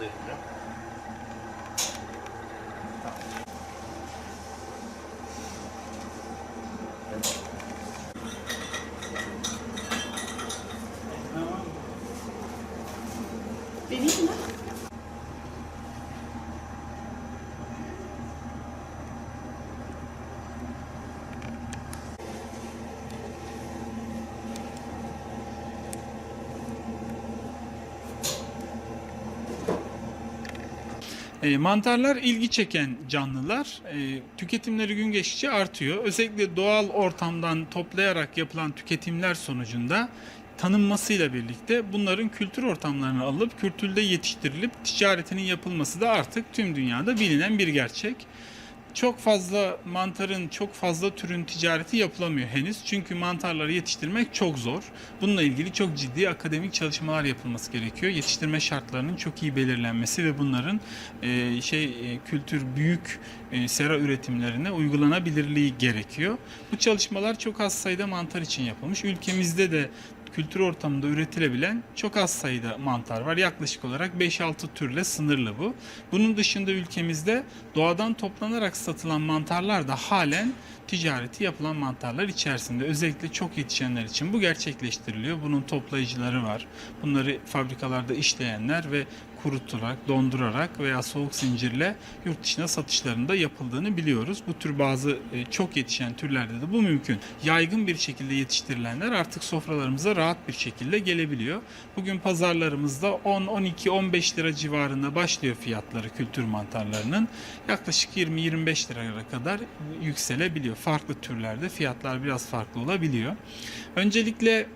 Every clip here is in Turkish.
da E, mantarlar ilgi çeken canlılar. E, tüketimleri gün geçtikçe artıyor. Özellikle doğal ortamdan toplayarak yapılan tüketimler sonucunda tanınmasıyla birlikte bunların kültür ortamlarına alınıp kültürde yetiştirilip ticaretinin yapılması da artık tüm dünyada bilinen bir gerçek. Çok fazla mantarın, çok fazla türün ticareti yapılamıyor henüz. Çünkü mantarları yetiştirmek çok zor. Bununla ilgili çok ciddi akademik çalışmalar yapılması gerekiyor. Yetiştirme şartlarının çok iyi belirlenmesi ve bunların e, şey e, kültür büyük e, sera üretimlerine uygulanabilirliği gerekiyor. Bu çalışmalar çok az sayıda mantar için yapılmış. Ülkemizde de kültür ortamında üretilebilen çok az sayıda mantar var. Yaklaşık olarak 5-6 türle sınırlı bu. Bunun dışında ülkemizde doğadan toplanarak satılan mantarlar da halen ticareti yapılan mantarlar içerisinde. Özellikle çok yetişenler için bu gerçekleştiriliyor. Bunun toplayıcıları var. Bunları fabrikalarda işleyenler ve kurutularak, dondurarak veya soğuk zincirle yurt dışına satışlarında yapıldığını biliyoruz. Bu tür bazı e, çok yetişen türlerde de bu mümkün. Yaygın bir şekilde yetiştirilenler artık sofralarımıza rahat bir şekilde gelebiliyor. Bugün pazarlarımızda 10, 12, 15 lira civarında başlıyor fiyatları kültür mantarlarının. Yaklaşık 20-25 liraya kadar yükselebiliyor. Farklı türlerde fiyatlar biraz farklı olabiliyor. Öncelikle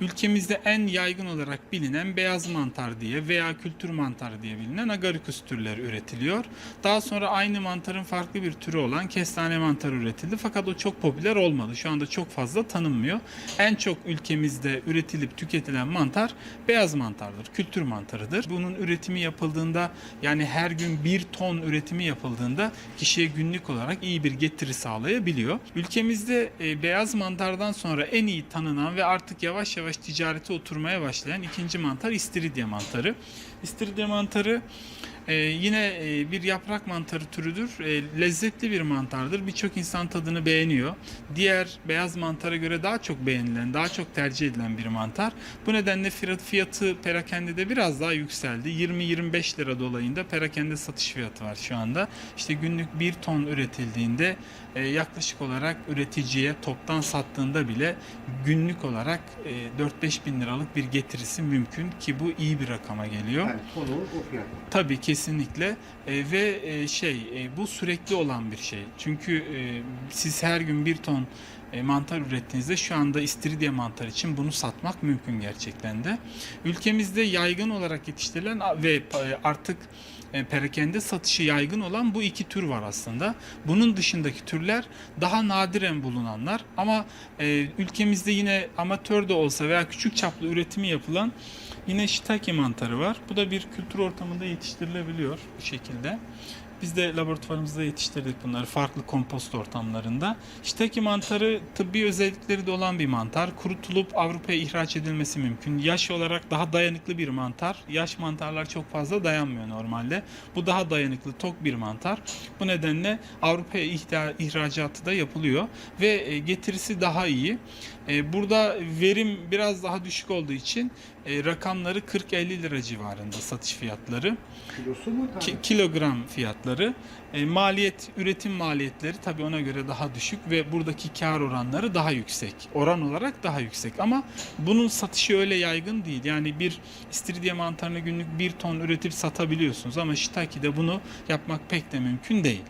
ülkemizde en yaygın olarak bilinen beyaz mantar diye veya kültür mantarı diye bilinen agaricus türleri üretiliyor. Daha sonra aynı mantarın farklı bir türü olan kestane mantarı üretildi fakat o çok popüler olmadı. Şu anda çok fazla tanınmıyor. En çok ülkemizde üretilip tüketilen mantar beyaz mantardır, kültür mantarıdır. Bunun üretimi yapıldığında yani her gün bir ton üretimi yapıldığında kişiye günlük olarak iyi bir getiri sağlayabiliyor. Ülkemizde e, beyaz mantardan sonra en iyi tanınan ve artık yavaş yavaş ticarete oturmaya başlayan ikinci mantar istiridye mantarı. İstiridye mantarı e, yine e, bir yaprak mantarı türüdür. E, lezzetli bir mantardır. Birçok insan tadını beğeniyor. Diğer beyaz mantara göre daha çok beğenilen, daha çok tercih edilen bir mantar. Bu nedenle fiyat- fiyatı perakendede biraz daha yükseldi. 20-25 lira dolayında perakende satış fiyatı var şu anda. İşte günlük bir ton üretildiğinde e, yaklaşık olarak üreticiye toptan sattığında bile günlük olarak e, 4-5 bin liralık bir getirisi mümkün ki bu iyi bir rakama geliyor. Yani tonu o fiyat. Tabii kesinlikle E, ve e, şey e, bu sürekli olan bir şey. Çünkü e, siz her gün bir ton e, mantar ürettiğinizde şu anda istiridye mantar için bunu satmak mümkün gerçekten de. Ülkemizde yaygın olarak yetiştirilen ve pa- artık e, perakende satışı yaygın olan bu iki tür var aslında. Bunun dışındaki türler daha nadiren bulunanlar ama e, ülkemizde yine amatör de olsa veya küçük çaplı üretimi yapılan Yine shiitake mantarı var. Bu da bir kültür ortamında yetiştirilebiliyor bu şekilde. Biz de laboratuvarımızda yetiştirdik bunları farklı kompost ortamlarında. Shiitake mantarı tıbbi özellikleri de olan bir mantar. Kurutulup Avrupa'ya ihraç edilmesi mümkün. Yaş olarak daha dayanıklı bir mantar. Yaş mantarlar çok fazla dayanmıyor normalde. Bu daha dayanıklı, tok bir mantar. Bu nedenle Avrupa'ya ihracatı da yapılıyor ve e, getirisi daha iyi. E, Burada verim biraz daha düşük olduğu için e, rakamları 40-50 lira civarında satış fiyatları. Kilosu mu? Ki- kilogram fiyatları. E, maliyet, üretim maliyetleri tabii ona göre daha düşük ve buradaki kar oranları daha yüksek. Oran olarak daha yüksek ama bunun satışı öyle yaygın değil. Yani bir istiridye mantarını günlük bir ton üretip satabiliyorsunuz ama shiitake'de bunu yapmak pek de mümkün değil.